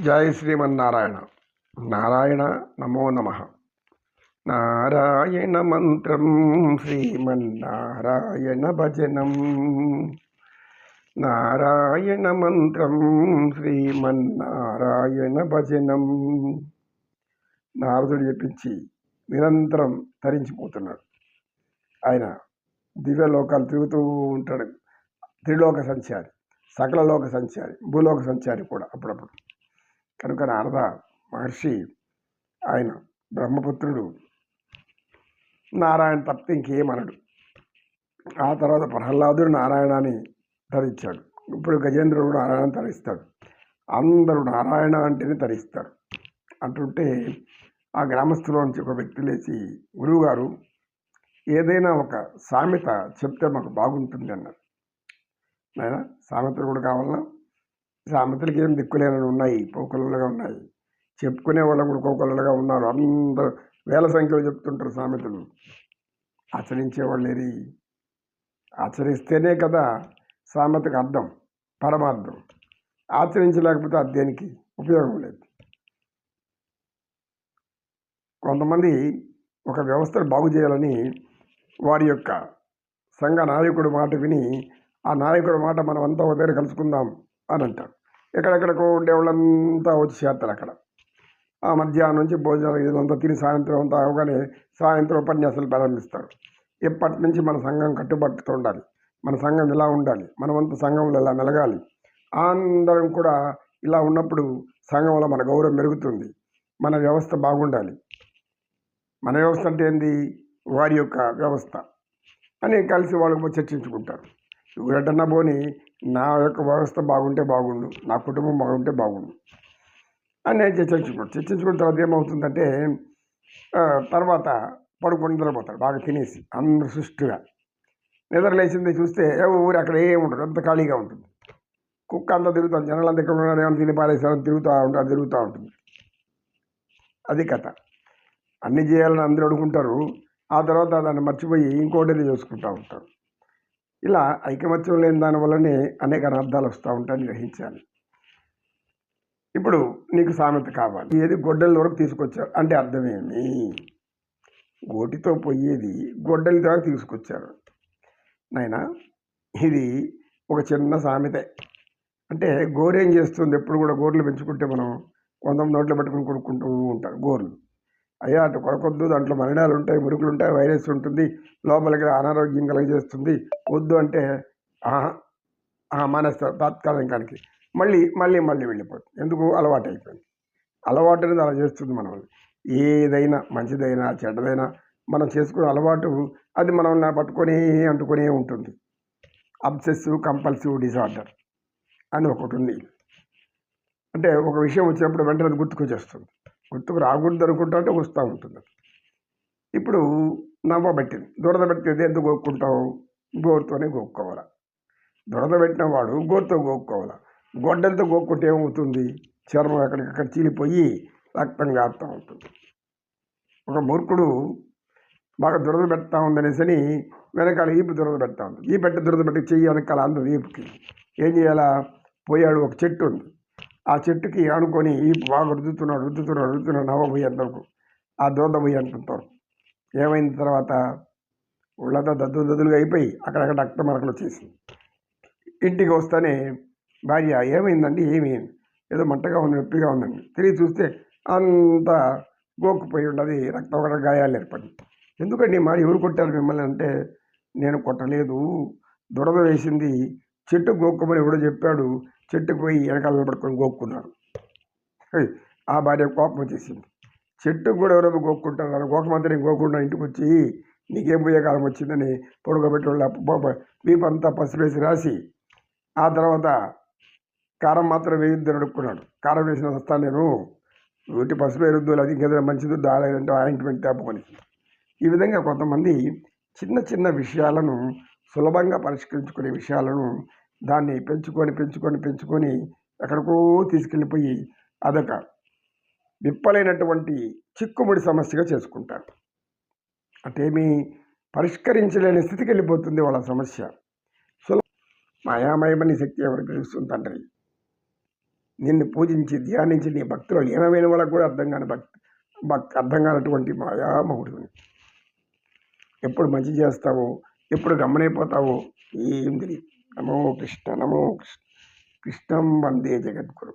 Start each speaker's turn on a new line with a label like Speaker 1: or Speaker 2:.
Speaker 1: జయ శ్రీమన్నారాయణ. నారాయణ నమో నమ. నారాయణ మంత్రం శ్రీమన్నారాయణ భజనం. నారాయణ మంత్రం శ్రీమన్నారాయణ భజనం. నారదుడు చెప్పించి నిరంతరం తరించిపోతున్నాడు. ఆయన దివ్యలోకాలు తిరుగుతూ ఉంటాడు. త్రిలోక సంచారి సకల లోక సంచారి భూలోక సంచారి కూడా అప్పుడప్పుడు. కనుక నారద మహర్షి ఆయన బ్రహ్మపుత్రుడు నారాయణ తప్పితే ఇంకేమనడు. ఆ తర్వాత ప్రహ్లాదుడు నారాయణాన్ని ధరించాడు. ఇప్పుడు గజేంద్రుడు నారాయణ ధరిస్తాడు. అందరూ నారాయణ అంటేనే ధరిస్తారు. అంటుంటే ఆ గ్రామస్తులో నుంచి ఒక వ్యక్తి లేచి గురువుగారు ఏదైనా ఒక సామెత చెప్తే మాకు బాగుంటుంది అన్నారు నాయన సామెతలు కూడా కావాలన్నా సామెతలకి ఏం దిక్కులేనని ఉన్నాయి పోకలుగా ఉన్నాయి. చెప్పుకునే వాళ్ళు కూడా కోకొల్లలుగా ఉన్నారు. అందరూ వేల సంఖ్యలో చెప్తుంటారు సామెతలు. ఆచరించే వాళ్ళు ఏరి ఆచరిస్తేనే కదా సామెతకు అర్థం పరమార్థం. ఆచరించలేకపోతే అది దేనికి? ఉపయోగం లేదు. కొంతమంది ఒక వ్యవస్థను బాగు చేయాలని వారి యొక్క సంఘ నాయకుడు మాట విని ఆ నాయకుడి మాట మనం అంతా ఒక దగ్గర కలుసుకుందాం అని అంటారు. ఎక్కడెక్కడికో ఉండే వాళ్ళంతా వచ్చి చేస్తారు అక్కడ. ఆ మధ్యాహ్నం నుంచి భోజనాలు ఇదంతా తిని సాయంత్రం అంతా అవగానే సాయంత్రం ఉపన్యాసాలు ప్రారంభిస్తారు. ఎప్పటి నుంచి మన సంఘం కట్టుబడుతూ ఉండాలి మన సంఘం ఇలా ఉండాలి మనమంతా సంఘంలో ఇలా మెలగాలి అందరం కూడా ఇలా ఉన్నప్పుడు సంఘంలో మన గౌరవం మెరుగుతుంది మన వ్యవస్థ బాగుండాలి. మన వ్యవస్థ అంటే ఏంది? వారి యొక్క వ్యవస్థ. అని కలిసి వాళ్ళు చర్చించుకుంటారు. చూడటన్నా పోని నా యొక్క వ్యవస్థ బాగుంటే బాగుండు నా కుటుంబం బాగుంటే బాగుండు అని నేను చర్చించుకోండి చర్చించుకున్న తర్వాత ఏమవుతుందంటే తర్వాత పడుకొని నిద్రపోతాడు బాగా తినేసి అందరు సుష్టుగా. నిద్ర లేచింది చూస్తే ఊరు అక్కడ ఏమి ఉండదు అంత ఖాళీగా ఉంటుంది. కుక్క అంతా తిరుగుతాం జనాలు అంతా ఎక్కడ ఉన్నారు ఏమైనా తిని పారేసారని తిరుగుతూ ఉంటారు తిరుగుతూ ఉంటుంది. అది కథ. అన్ని చేయాలని అందరూ అడుగుంటారు ఆ తర్వాత దాన్ని మర్చిపోయి ఇంకోటి చేసుకుంటూ ఉంటారు. ఇలా ఐకమత్యం లేని దానివల్లనే అనేక అనర్థాలు వస్తూ ఉంటాయని గ్రహించాను. ఇప్పుడు నీకు సామెత కావాలి. ఏది గొడ్డల వరకు తీసుకొచ్చారు అంటే అర్థమేమి? గోటితో పోయేది గొడ్డలి ద్వారా తీసుకొచ్చారు. నాయన ఇది ఒక చిన్న సామెతే. అంటే గోరేం చేస్తుంది? ఎప్పుడు కూడా గోర్లు పెంచుకుంటే మనం కొంతమంది నోట్లో పెట్టుకుని కొనుక్కుంటూ ఉంటారు గోర్లు. అయ్యా అటు కొరకొద్దు. దాంట్లో మరణాలు ఉంటాయి మురుకులు ఉంటాయి వైరస్ ఉంటుంది. లోపలికి అనారోగ్యం కలుగజేస్తుంది. వద్దు అంటే మానేస్తారు తాత్కాలికానికి మళ్ళీ మళ్ళీ మళ్ళీ వెళ్ళిపోతుంది. ఎందుకు? అలవాటు అయిపోయింది అలవాటు అనేది అలా చేస్తుంది మనల్ని ఏదైనా మంచిదైనా చెడ్డదైనా మనం చేసుకునే అలవాటు అది మనల్ని పట్టుకొని అంటుకొనే ఉంటుంది. అబ్సెసివ్ కంపల్సివ్ డిజార్డర్ అని ఒకటి ఉంది అంటే ఒక విషయం వచ్చినప్పుడు వెంటనే గుర్తుకు గుర్తుకొచ్చేస్తుంది. గుర్తుకు రాకూడదు అనుకుంటా అంటే వస్తూ ఉంటుంది. ఇప్పుడు నవ్వ పెట్టింది దురద పెట్టింది ఎందుకు గోక్కుంటావు? గోరుతోనే గోక్కోవాలా. దురద పెట్టిన వాడు గోరుతో గోక్కోవాలి. గొడ్డలతో గోక్కుంటే ఏమవుతుంది? చర్మం ఎక్కడికక్కడ చీలిపోయి రక్తం కారుతూ ఉంటుంది. ఒక మూర్ఖుడు బాగా దురద పెడతా ఉందనేసని వెనకాల ఈపు దురద పెడతా ఉంది. ఈ పెట్ట దురద పెట్టి చెయ్యి వెనకాల అందదు ఈపుకి. ఏం చేయాలా? పోయాడు ఒక చెట్టు ఉంది. ఆ చెట్టుకి ఆనుకొని ఈ బాగా రుద్దుతున్నాడు రుద్దుతున్నాడు రుద్దుతున్నాడు నవ్వబోయేంతవరకు ఆ దురద అంటుంటారు ఏమైన తర్వాత? ఒళ్ళంతా దద్దులు దద్దులుగా అయిపోయి అక్కడక్కడ రక్త మరకలు వచ్చేసింది ఇంటికి వస్తానే భార్య ఏమైందండి? ఏమి? ఏదో మంటగా ఉంది నొప్పిగా ఉందండి. తిరిగి చూస్తే అంతా గోక్కుపోయి ఉన్నది రక్తం ఒకటి గాయాలు ఏర్పడి. ఎందుకండి మరి ఎవరు కొట్టారు మిమ్మల్ని అంటే? నేను కొట్టలేదు. దురద వేసింది చెట్టు గోక్కుమని ఎవడో చెప్పాడు. చెట్టుకు పోయి వెనకాల పడుకొని గోక్కున్నారు. ఆ భార్య కోపం వచ్చేసింది. చెట్టుకు కూడా ఎవరో గోక్కుంటున్నారు గోకమంతా నేను గోకుండా ఇంటికి వచ్చి నీకేం పోయే కాలం వచ్చిందని పొడగబెట్టి వాళ్ళ వీపు పసుపు వేసి రాసి ఆ తర్వాత కారం మాత్రం వేయొద్దని అడుక్కున్నాడు. కారం వేసిన వస్తాను నేను. వీటి పసుపు వేయొద్దు అది ఇంకేదైనా మంచిది దాడంటే ఆయింట్మెంట్ తేపుకొని ఈ విధంగా కొంతమంది చిన్న చిన్న విషయాలను సులభంగా పరిష్కరించుకునే విషయాలను దాన్ని పెంచుకొని పెంచుకొని పెంచుకొని ఎక్కడికో తీసుకెళ్ళిపోయి అదొక విప్పలైనటువంటి చిక్కుముడి సమస్యగా చేసుకుంటారు. అటేమీ పరిష్కరించలేని స్థితికి వెళ్ళిపోతుంది వాళ్ళ సమస్య. సులభ మాయామయమని శక్తి ఎవరికి తెలుస్తుంది తండ్రి? నిన్ను పూజించి ధ్యానించి నీ భక్తులు లీనమైన వాళ్ళకు కూడా అర్థం కాని భక్తి భక్ అర్థం కానటువంటి మాయామహుడు ఎప్పుడు మంచి చేస్తావో ఎప్పుడు గమ్మనైపోతావో ఏం తెలియదు నమో కృష్ణ నమో కృష్ణ కృష్ణం వందే జగద్గురు